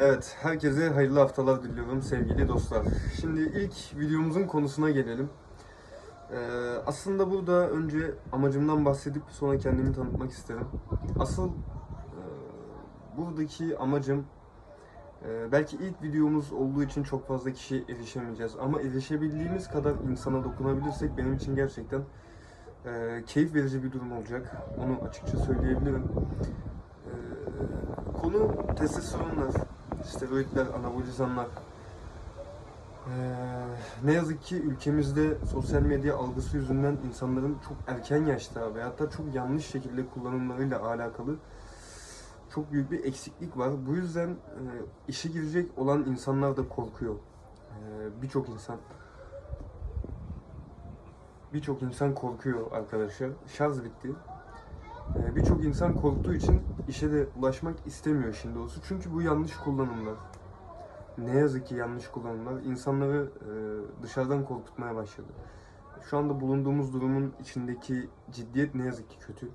Evet, herkese hayırlı haftalar diliyorum sevgili dostlar. Şimdi ilk videomuzun konusuna gelelim. Ee, aslında burada önce amacımdan bahsedip sonra kendimi tanıtmak isterim. Asıl e, buradaki amacım e, belki ilk videomuz olduğu için çok fazla kişiye erişemeyeceğiz ama erişebildiğimiz kadar insana dokunabilirsek benim için gerçekten e, keyif verici bir durum olacak. Onu açıkça söyleyebilirim. E, konu testosteronlar, steroidler, anabolizanlar. Ee, ne yazık ki ülkemizde sosyal medya algısı yüzünden insanların çok erken yaşta veyahut da çok yanlış şekilde kullanımlarıyla alakalı çok büyük bir eksiklik var. Bu yüzden e, işe girecek olan insanlar da korkuyor. Ee, birçok insan birçok insan korkuyor arkadaşlar. Şarj bitti. Ee, birçok insan korktuğu için işe de ulaşmak istemiyor şimdi olsun. Çünkü bu yanlış kullanımlar. Ne yazık ki yanlış kullanımlar insanları e, dışarıdan korkutmaya başladı. Şu anda bulunduğumuz durumun içindeki ciddiyet ne yazık ki kötü.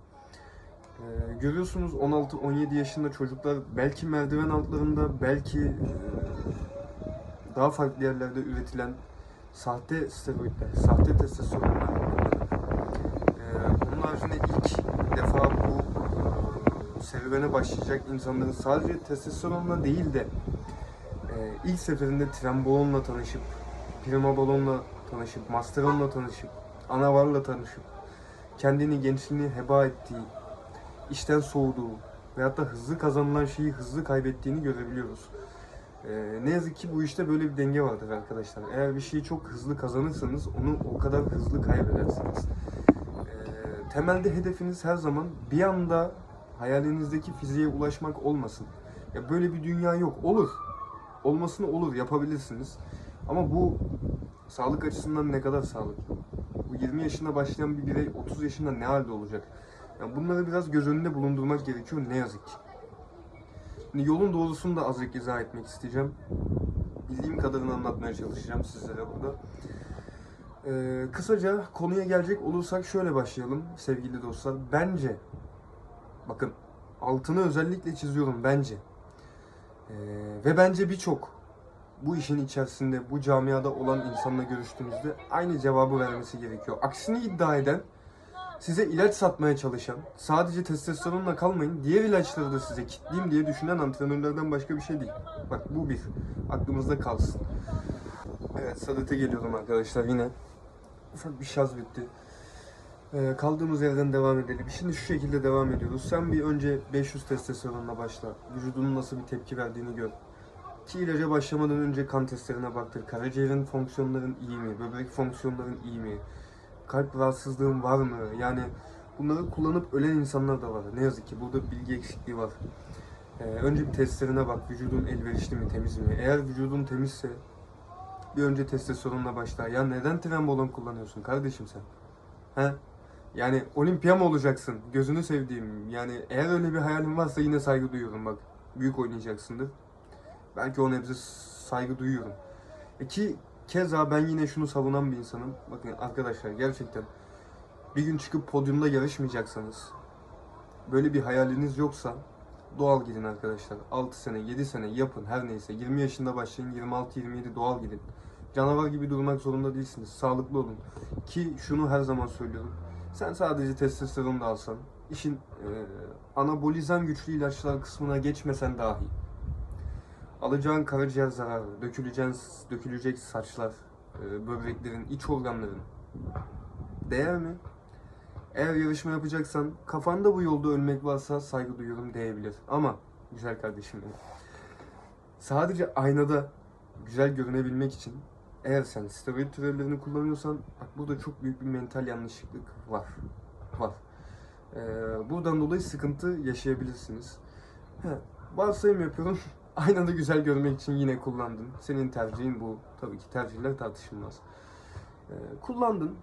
Ee, görüyorsunuz 16-17 yaşında çocuklar belki merdiven altlarında belki e, daha farklı yerlerde üretilen sahte steroidler, sahte testosteronlar ee, onun haricinde ilk defa bu e, serüvene başlayacak insanların sadece testosteronla değil de e, ilk seferinde trenbolonla tanışıp, primabolonla tanışıp, masteronla tanışıp, anavarla tanışıp, kendini gençliğini heba ettiği, işten soğuduğu veyahut da hızlı kazanılan şeyi hızlı kaybettiğini görebiliyoruz. Ee, ne yazık ki bu işte böyle bir denge vardır arkadaşlar. Eğer bir şeyi çok hızlı kazanırsanız onu o kadar hızlı kaybedersiniz. Ee, temelde hedefiniz her zaman bir anda hayalinizdeki fiziğe ulaşmak olmasın. Ya böyle bir dünya yok. Olur. Olmasını olur. Yapabilirsiniz. Ama bu sağlık açısından ne kadar sağlıklı? Bu 20 yaşında başlayan bir birey 30 yaşında ne halde olacak? Yani bunları biraz göz önünde bulundurmak gerekiyor ne yazık ki. Şimdi yolun doğrusunu da azıcık izah etmek isteyeceğim. Bildiğim kadarını anlatmaya çalışacağım sizlere burada. Ee, kısaca konuya gelecek olursak şöyle başlayalım sevgili dostlar. Bence, bakın altını özellikle çiziyorum bence. Ee, ve bence birçok bu işin içerisinde, bu camiada olan insanla görüştüğünüzde aynı cevabı vermesi gerekiyor. Aksini iddia eden, size ilaç satmaya çalışan, sadece testosteronla kalmayın, diğer ilaçları da size kitleyeyim diye düşünen antrenörlerden başka bir şey değil. Bak bu bir, aklımızda kalsın. Evet, Sadet'e geliyorum arkadaşlar yine. Ufak bir şarj bitti. Ee, kaldığımız yerden devam edelim. Şimdi şu şekilde devam ediyoruz. Sen bir önce 500 testosteronla başla. Vücudunun nasıl bir tepki verdiğini gör. Ki ilaca başlamadan önce kan testlerine baktır. Karaciğerin fonksiyonların iyi mi? Böbrek fonksiyonların iyi mi? Kalp rahatsızlığın var mı? Yani bunları kullanıp ölen insanlar da var. Ne yazık ki burada bilgi eksikliği var. Ee, önce bir testlerine bak. Vücudun elverişli mi, temiz mi? Eğer vücudun temizse bir önce testosteronla başla. Ya neden trenbolon kullanıyorsun kardeşim sen? He? Yani olimpiya mı olacaksın? Gözünü sevdiğim. Yani eğer öyle bir hayalin varsa yine saygı duyuyorum bak. Büyük oynayacaksındır. Belki o nebze saygı duyuyorum. E ki keza ben yine şunu savunan bir insanım. Bakın arkadaşlar gerçekten bir gün çıkıp podyumda yarışmayacaksanız böyle bir hayaliniz yoksa doğal gidin arkadaşlar. 6 sene, 7 sene yapın her neyse. 20 yaşında başlayın, 26-27 doğal gidin. Canavar gibi durmak zorunda değilsiniz. Sağlıklı olun. Ki şunu her zaman söylüyorum. Sen sadece testosteron da alsan, işin e, anabolizan güçlü ilaçlar kısmına geçmesen dahi alacağın karaciğer zararı, döküleceğin, dökülecek saçlar, e, böbreklerin, iç organların değer mi? Eğer yarışma yapacaksan kafanda bu yolda ölmek varsa saygı duyuyorum diyebilir. Ama güzel kardeşim benim. Sadece aynada güzel görünebilmek için eğer sen steroid türevlerini kullanıyorsan bak burada çok büyük bir mental yanlışlıklık var. Var. Ee, buradan dolayı sıkıntı yaşayabilirsiniz. He, varsayım yapıyorum. Aynada güzel görmek için yine kullandın. Senin tercihin bu. Tabii ki tercihler tartışılmaz. Ee, kullandın.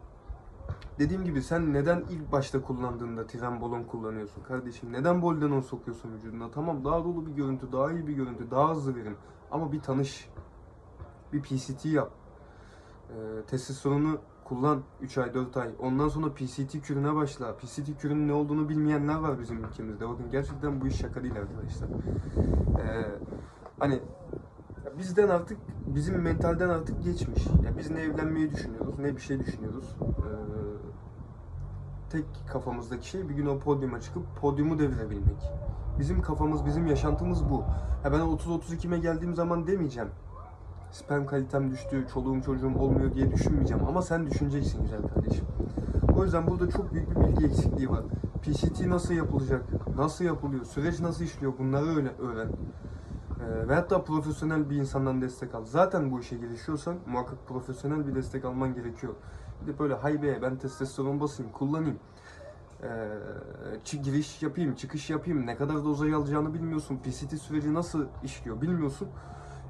Dediğim gibi sen neden ilk başta kullandığında trenbolon kullanıyorsun kardeşim? Neden boldenon sokuyorsun vücuduna? Tamam daha dolu bir görüntü, daha iyi bir görüntü, daha hızlı verim. Ama bir tanış. Bir PCT yap. Ee, testosteronu kullan 3 ay 4 ay. Ondan sonra PCT kürüne başla. PCT kürünün ne olduğunu bilmeyenler var bizim ülkemizde. Bakın gerçekten bu iş şaka değil arkadaşlar. Ee, Hani ya bizden artık bizim mentalden artık geçmiş. Ya biz ne evlenmeyi düşünüyoruz ne bir şey düşünüyoruz. Ee, tek kafamızdaki şey bir gün o podyuma çıkıp podyumu devirebilmek. Bizim kafamız, bizim yaşantımız bu. Ha ben 30-32'me geldiğim zaman demeyeceğim. Sperm kalitem düştü, çoluğum çocuğum olmuyor diye düşünmeyeceğim. Ama sen düşüneceksin güzel kardeşim. O yüzden burada çok büyük bir bilgi eksikliği var. PCT nasıl yapılacak? Nasıl yapılıyor? Süreç nasıl işliyor? Bunları öyle öğren. Ee, ve hatta profesyonel bir insandan destek al. Zaten bu işe girişiyorsan muhakkak profesyonel bir destek alman gerekiyor. Bir de böyle hay be ben testosteron basayım, kullanayım. Ee, giriş yapayım, çıkış yapayım. Ne kadar dozayı alacağını bilmiyorsun. PCT süreci nasıl işliyor bilmiyorsun.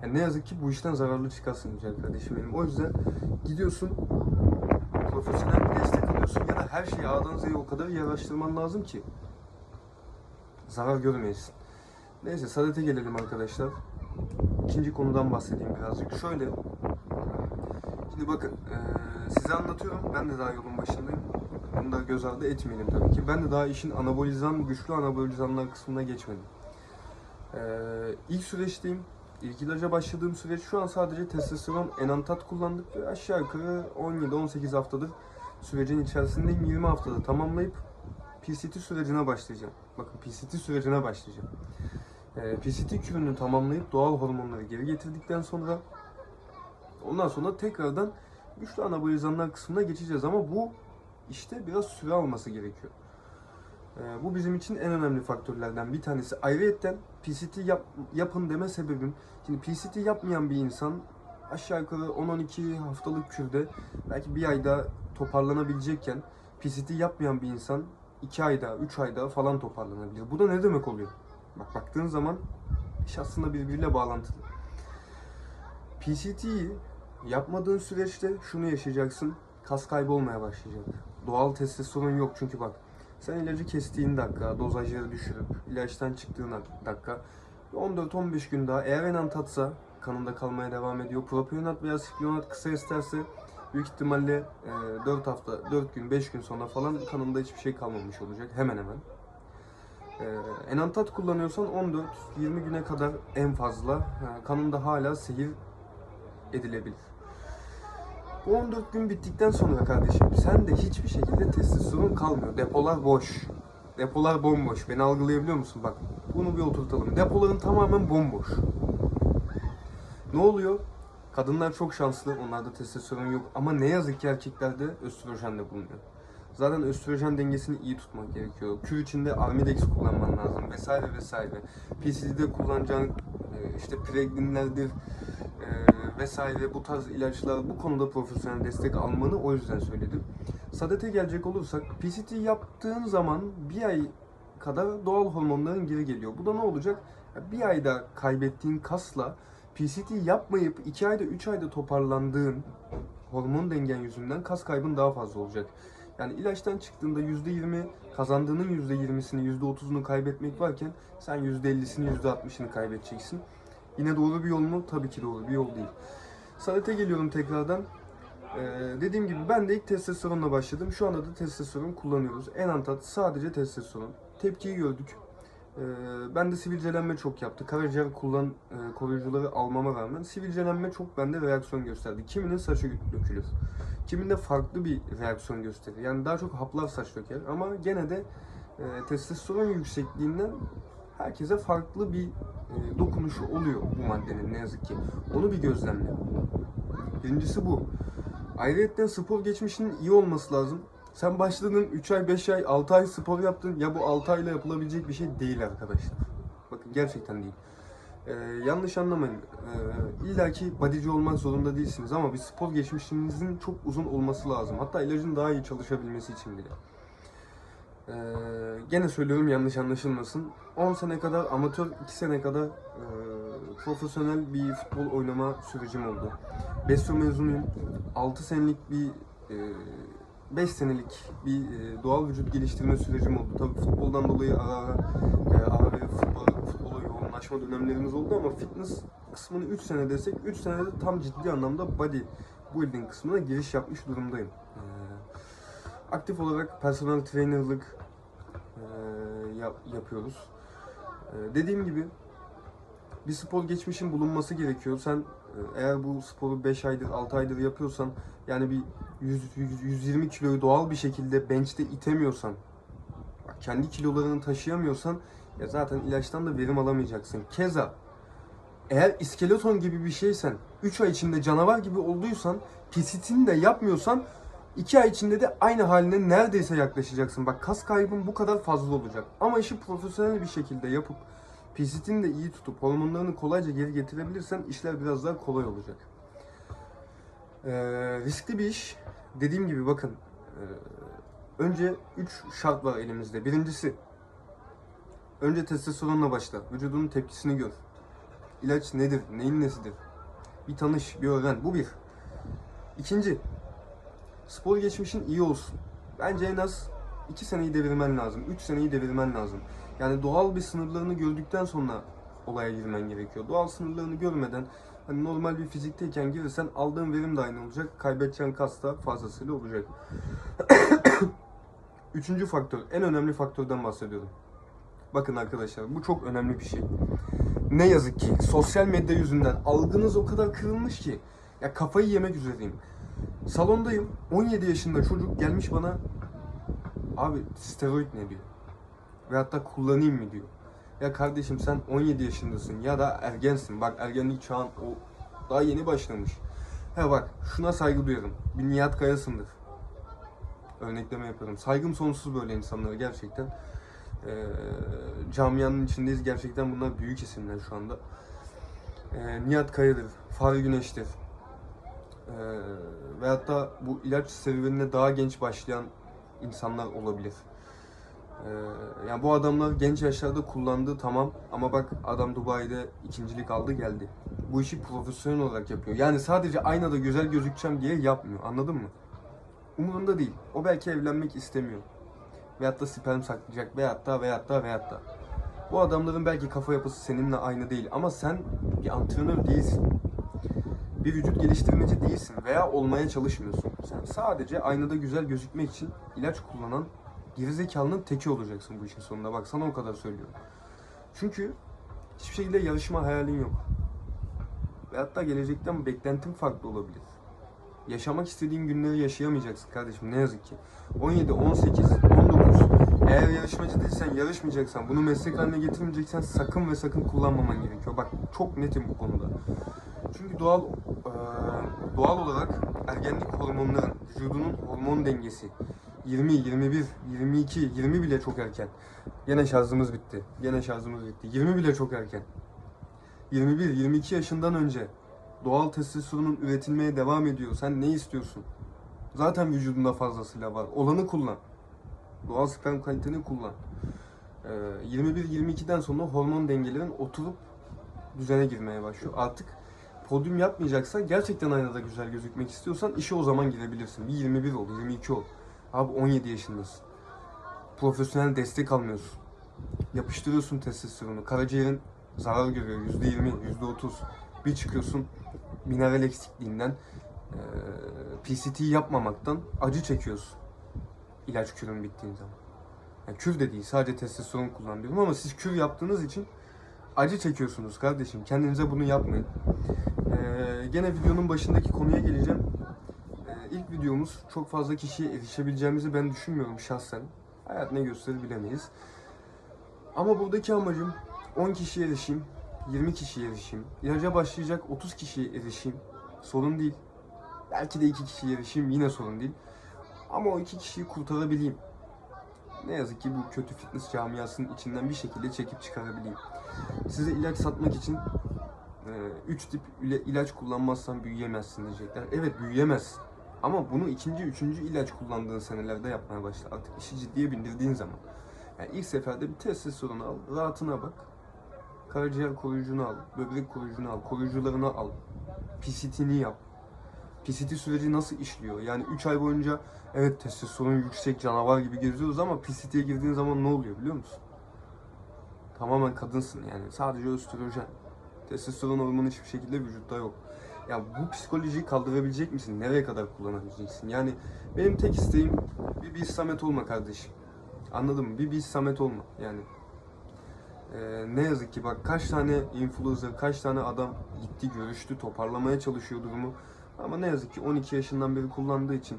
Yani ne yazık ki bu işten zararlı çıkarsın güzel kardeşim benim. O yüzden gidiyorsun profesyonel bir destek alıyorsun ya da her şeyi A'dan Z'ye o kadar iyi lazım ki zarar görmeyesin. Neyse Sadet'e gelelim arkadaşlar. İkinci konudan bahsedeyim birazcık. Şöyle, şimdi bakın eee, size anlatıyorum. Ben de daha yolun başındayım. Bunu da göz ardı etmeyelim tabii ki. Ben de daha işin anabolizan, güçlü anabolizanlar kısmına geçmedim. Eee ilk süreçteyim. İlk ilaca başladığım süreç şu an sadece testosteron enantat kullandık ve aşağı yukarı 17-18 haftadır sürecin içerisindeyim. 20 haftada tamamlayıp PCT sürecine başlayacağım. Bakın PCT sürecine başlayacağım. Ee, PCT kürünü tamamlayıp doğal hormonları geri getirdikten sonra ondan sonra tekrardan güçlü anabolizanlar kısmına geçeceğiz ama bu işte biraz süre alması gerekiyor. Ee, bu bizim için en önemli faktörlerden bir tanesi. Ayrıyeten PCT yap, yapın deme sebebim, şimdi PCT yapmayan bir insan aşağı yukarı 10-12 haftalık kürde belki bir ayda toparlanabilecekken PCT yapmayan bir insan 2 ayda, 3 ayda falan toparlanabilir. Bu da ne demek oluyor? Bak baktığın zaman iş aslında birbiriyle bağlantılı. PCT'yi yapmadığın süreçte şunu yaşayacaksın. Kas kaybı olmaya başlayacak. Doğal testosteron yok çünkü bak sen ilacı kestiğin dakika, dozajları düşürüp ilaçtan çıktığın dakika 14-15 gün daha eğer enantatsa kanında kalmaya devam ediyor. Propionat veya siklonat kısa isterse büyük ihtimalle e, 4 hafta, 4 gün, 5 gün sonra falan kanında hiçbir şey kalmamış olacak hemen hemen. E, enantat kullanıyorsan 14-20 güne kadar en fazla e, kanında hala seyir edilebilir. Bu 14 gün bittikten sonra kardeşim sen de hiçbir şekilde testosteron kalmıyor. Depolar boş. Depolar bomboş. Beni algılayabiliyor musun? Bak bunu bir oturtalım. Depoların tamamen bomboş. Ne oluyor? Kadınlar çok şanslı. Onlarda testosteron yok. Ama ne yazık ki erkeklerde östrojen de bulunuyor. Zaten östrojen dengesini iyi tutmak gerekiyor. Kür içinde Armidex kullanman lazım vesaire vesaire. PCD'de kullanacağın e, işte pregninlerdir e, vesaire bu tarz ilaçlar bu konuda profesyonel destek almanı o yüzden söyledim. Sadete gelecek olursak PCT yaptığın zaman bir ay kadar doğal hormonların geri geliyor. Bu da ne olacak? Bir ayda kaybettiğin kasla PCT yapmayıp 2 ayda 3 ayda toparlandığın hormon dengen yüzünden kas kaybın daha fazla olacak. Yani ilaçtan çıktığında %20 kazandığının %20'sini %30'unu kaybetmek varken sen %50'sini %60'ını kaybedeceksin. Yine doğru bir yol mu? Tabii ki doğru bir yol değil. Sadete geliyorum tekrardan. Ee, dediğim gibi ben de ilk testosteronla başladım. Şu anda da testosteron kullanıyoruz. Enantat sadece testosteron. Tepkiyi gördük. Ee, ben de sivilcelenme çok yaptı. Karaciğer kullan e, koruyucuları almama rağmen sivilcelenme çok bende reaksiyon gösterdi. Kiminin saçı dökülür. Kiminde farklı bir reaksiyon gösterir. Yani daha çok haplar saç döker ama gene de e, testosteron yüksekliğinden herkese farklı bir e, dokunuşu oluyor bu maddenin ne yazık ki. Onu bir gözlemle. Birincisi bu. Ayrıca spor geçmişinin iyi olması lazım. Sen başladın 3 ay, 5 ay, 6 ay spor yaptın. Ya bu 6 ayla yapılabilecek bir şey değil arkadaşlar. Bakın gerçekten değil. Ee, yanlış anlamayın. Ee, İlla ki bodyci olmak zorunda değilsiniz ama bir spor geçmişinizin çok uzun olması lazım. Hatta ilacın daha iyi çalışabilmesi için bile. Ee, gene söylüyorum yanlış anlaşılmasın. 10 sene kadar amatör, 2 sene kadar e, profesyonel bir futbol oynama sürecim oldu. Besyo mezunuyum. 6 senelik bir e, 5 senelik bir e, doğal vücut geliştirme sürecim oldu. Tabii futboldan dolayı ara ara, e, ara ve futbol, futbola yoğunlaşma dönemlerimiz oldu ama fitness kısmını 3 sene desek 3 senede tam ciddi anlamda body building kısmına giriş yapmış durumdayım. E, aktif olarak personal trainerlık yap- yapıyoruz. Dediğim gibi Bir spor geçmişin bulunması gerekiyor. Sen eğer bu sporu 5 aydır 6 aydır yapıyorsan yani bir 100, 100 120 kiloyu doğal bir şekilde bench'te itemiyorsan kendi kilolarını taşıyamıyorsan ya zaten ilaçtan da verim alamayacaksın. Keza eğer iskeleton gibi bir şeysen 3 ay içinde canavar gibi olduysan pisitini de yapmıyorsan 2 ay içinde de aynı haline neredeyse yaklaşacaksın. Bak kas kaybın bu kadar fazla olacak. Ama işi profesyonel bir şekilde yapıp PCT'ni de iyi tutup hormonlarını kolayca geri getirebilirsen işler biraz daha kolay olacak. Ee, riskli bir iş. Dediğim gibi bakın. e, önce 3 şart var elimizde. Birincisi önce testosteronla başla. Vücudunun tepkisini gör. İlaç nedir? Neyin nesidir? Bir tanış, bir öğren. Bu bir. İkinci, spor geçmişin iyi olsun. Bence en az 2 seneyi devirmen lazım. 3 seneyi devirmen lazım. Yani doğal bir sınırlarını gördükten sonra olaya girmen gerekiyor. Doğal sınırlarını görmeden hani normal bir fizikteyken girirsen aldığın verim de aynı olacak. Kaybedeceğin kas da fazlasıyla olacak. Üçüncü faktör, en önemli faktörden bahsediyorum. Bakın arkadaşlar bu çok önemli bir şey. Ne yazık ki sosyal medya yüzünden algınız o kadar kırılmış ki ya kafayı yemek üzereyim. Salondayım. 17 yaşında çocuk gelmiş bana abi steroid ne diyor. Ve hatta kullanayım mı diyor. Ya kardeşim sen 17 yaşındasın ya da ergensin. Bak ergenlik çağın o daha yeni başlamış. He bak şuna saygı duyarım. Bir Nihat Kaya'sındır. Örnekleme yapıyorum. Saygım sonsuz böyle insanlara gerçekten. Ee, camianın içindeyiz. Gerçekten bunlar büyük isimler şu anda. Ee, Nihat Kaya'dır. Fahri Güneş'tir. Ee, veyahut da bu ilaç serüvenine daha genç başlayan insanlar olabilir. Ee, yani bu adamlar genç yaşlarda kullandı tamam ama bak adam Dubai'de ikincilik aldı geldi. Bu işi profesyonel olarak yapıyor. Yani sadece aynada güzel gözükeceğim diye yapmıyor. Anladın mı? Umurunda değil. O belki evlenmek istemiyor. Veyahut da sperm saklayacak. Veyahut da veyahut da veyahut da. Bu adamların belki kafa yapısı seninle aynı değil. Ama sen bir antrenör değilsin. Bir vücut geliştirmeci değilsin veya olmaya çalışmıyorsun. Sen sadece aynada güzel gözükmek için ilaç kullanan gerizekalının teki olacaksın bu işin sonunda. Bak sana o kadar söylüyorum. Çünkü hiçbir şekilde yarışma hayalin yok. Ve hatta gelecekten beklentin farklı olabilir. Yaşamak istediğin günleri yaşayamayacaksın kardeşim ne yazık ki. 17, 18, 19 eğer yarışmacı değilsen yarışmayacaksan bunu meslek haline getirmeyeceksen sakın ve sakın kullanmaman gerekiyor. Bak çok netim bu konuda. Çünkü doğal eee, doğal olarak ergenlik hormonların vücudunun hormon dengesi 20, 21, 22, 20 bile çok erken. Gene şarjımız bitti. Gene şarjımız bitti. 20 bile çok erken. 21, 22 yaşından önce doğal testosteronun üretilmeye devam ediyor. Sen ne istiyorsun? Zaten vücudunda fazlasıyla var. Olanı kullan. Doğal sperm kaliteni kullan. Ee, 21-22'den sonra hormon dengelerin oturup düzene girmeye başlıyor. Artık podyum yapmayacaksan gerçekten aynada güzel gözükmek istiyorsan işe o zaman girebilirsin. Bir 21 ol, 22 ol. Abi 17 yaşındasın. Profesyonel destek almıyorsun. Yapıştırıyorsun testosteronu. Karaciğerin zarar görüyor. %20, %30. Bir çıkıyorsun mineral eksikliğinden eee PCT yapmamaktan acı çekiyorsun. İlaç kürün bittiğin zaman. Yani kür de değil sadece testosteron kullanıyorum ama siz kür yaptığınız için acı çekiyorsunuz kardeşim. Kendinize bunu yapmayın. Gene videonun başındaki konuya geleceğim. Eee, ilk videomuz çok fazla kişiye erişebileceğimizi ben düşünmüyorum şahsen. Hayat ne gösterir bilemeyiz. Ama buradaki amacım 10 kişiye erişeyim, 20 kişiye erişeyim. İlaca başlayacak 30 kişiye erişeyim. Sorun değil. Belki de 2 kişiye erişeyim yine sorun değil. Ama o 2 kişiyi kurtarabileyim. Ne yazık ki bu kötü fitness camiasının içinden bir şekilde çekip çıkarabileyim. Size ilaç satmak için 3 tip ila- ilaç kullanmazsan büyüyemezsin diyecekler. Evet büyüyemezsin. Ama bunu ikinci, üçüncü ilaç kullandığın senelerde yapmaya başla. Artık işi ciddiye bindirdiğin zaman. Yani ilk seferde bir testosteronu al, rahatına bak. Karaciğer koruyucunu al, böbrek koruyucunu al, koruyucularını al. PCT'ni yap. PCT süreci nasıl işliyor? Yani 3 ay boyunca evet testosteron yüksek canavar gibi geziyoruz ama PCT'ye girdiğin zaman ne oluyor biliyor musun? Tamamen kadınsın yani. Sadece östrojen. Testosteron hormonu hiçbir şekilde vücutta yok. Ya bu psikolojiyi kaldırabilecek misin? Nereye kadar kullanabileceksin? Yani benim tek isteğim bir bir Samet olma kardeşim. Anladın mı? Bir bir Samet olma yani. Ee, ne yazık ki bak kaç tane influencer, kaç tane adam gitti, görüştü, toparlamaya çalışıyor durumu. Ama ne yazık ki 12 yaşından beri kullandığı için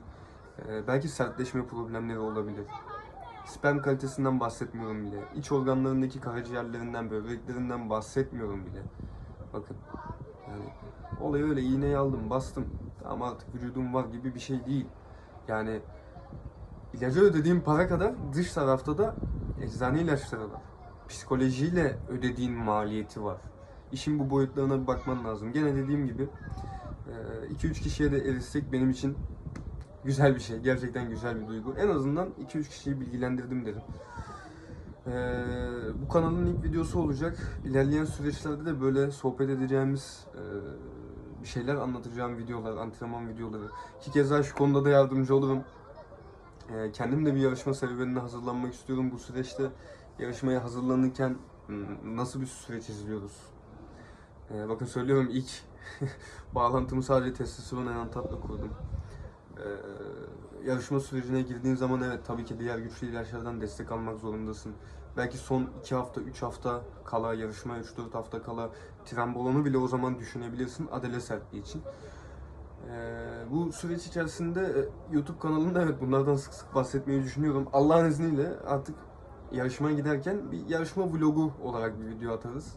e, belki sertleşme problemleri olabilir. Sperm kalitesinden bahsetmiyorum bile. İç organlarındaki karaciğerlerinden, böbreklerinden bahsetmiyorum bile. Bakın. Yani olayı öyle iğneyi aldım, bastım. Ama artık vücudum var gibi bir şey değil. Yani ilaca ödediğim para kadar dış tarafta da eczane ilaçları var. Psikolojiyle ödediğin maliyeti var. İşin bu boyutlarına bir bakman lazım. Gene dediğim gibi 2-3 kişiye de erişsek benim için güzel bir şey. Gerçekten güzel bir duygu. En azından 2-3 kişiyi bilgilendirdim dedim. Ee, bu kanalın ilk videosu olacak. İlerleyen süreçlerde de böyle sohbet edeceğimiz e, bir şeyler anlatacağım videolar, antrenman videoları. Ki keza şu konuda da yardımcı olurum. Ee, kendim de bir yarışma serüvenine hazırlanmak istiyorum bu süreçte. Yarışmaya hazırlanırken hmm, nasıl bir süreç izliyoruz? Ee, bakın söylüyorum ilk bağlantımı sadece testosteron enantatla kurdum. Ee, yarışma sürecine girdiğin zaman evet tabii ki diğer güçlü ilaçlardan destek almak zorundasın. Belki son 2 hafta, 3 hafta kala, yarışmaya 3-4 hafta kala trembolonu bile o zaman düşünebilirsin adele sertliği için. Ee, bu süreç içerisinde e, YouTube kanalında evet bunlardan sık sık bahsetmeyi düşünüyorum. Allah'ın izniyle artık yarışmaya giderken bir yarışma vlogu olarak bir video atarız.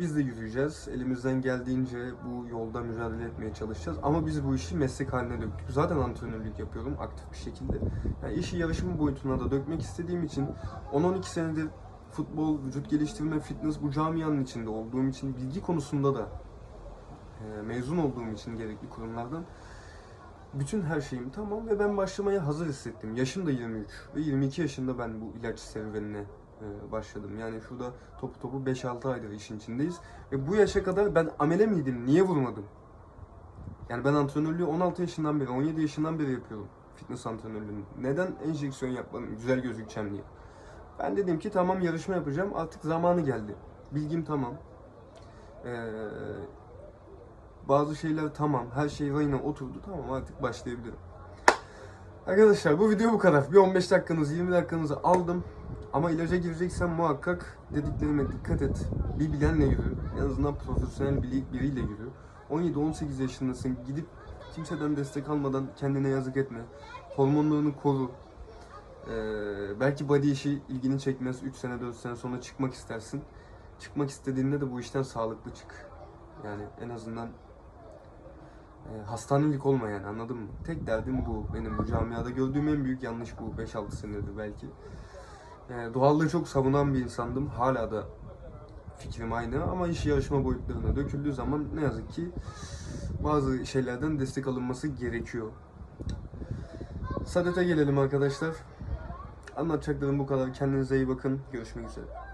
Biz de yürüyeceğiz. Elimizden geldiğince bu yolda mücadele etmeye çalışacağız. Ama biz bu işi meslek haline döktük. Zaten antrenörlük yapıyorum aktif bir şekilde. Yani işi yarışma boyutuna da dökmek istediğim için 10-12 senedir futbol, vücut geliştirme, fitness bu camianın içinde olduğum için bilgi konusunda da e, mezun olduğum için gerekli kurumlardan bütün her şeyim tamam ve ben başlamaya hazır hissettim. Yaşım da 23 ve 22 yaşında ben bu ilaç serüvenine başladım. Yani şurada topu topu 5-6 aydır işin içindeyiz. Ve bu yaşa kadar ben amele miydim? Niye vurmadım? Yani ben antrenörlüğü 16 yaşından beri, 17 yaşından beri yapıyorum. Fitness antrenörlüğünü. Neden enjeksiyon yapmadım? Güzel gözükeceğim diye. Ben dedim ki tamam yarışma yapacağım. Artık zamanı geldi. Bilgim tamam. Ee, bazı şeyler tamam. Her şey rayına oturdu. Tamam artık başlayabilirim. Arkadaşlar bu video bu kadar. Bir 15 dakikanızı 20 dakikanızı aldım. Ama ilaca gireceksen muhakkak dediklerime dikkat et. Bir bilenle yürü. En azından profesyonel biri, biriyle yürü. 17-18 yaşındasın. Gidip kimseden destek almadan kendine yazık etme. Hormonlarını koru. Ee, belki body işi ilgini çekmez. 3 sene 4 sene sonra çıkmak istersin. Çıkmak istediğinde de bu işten sağlıklı çık. Yani en azından e, hastanelik olma yani anladın mı? Tek derdim bu. Benim bu camiada gördüğüm en büyük yanlış bu. 5-6 senedir belki. E, doğallığı çok savunan bir insandım. Hala da fikrim aynı ama iş yarışma boyutlarına döküldüğü zaman ne yazık ki bazı şeylerden destek alınması gerekiyor. Sadete gelelim arkadaşlar. Anlatacaklarım bu kadar. Kendinize iyi bakın. Görüşmek üzere.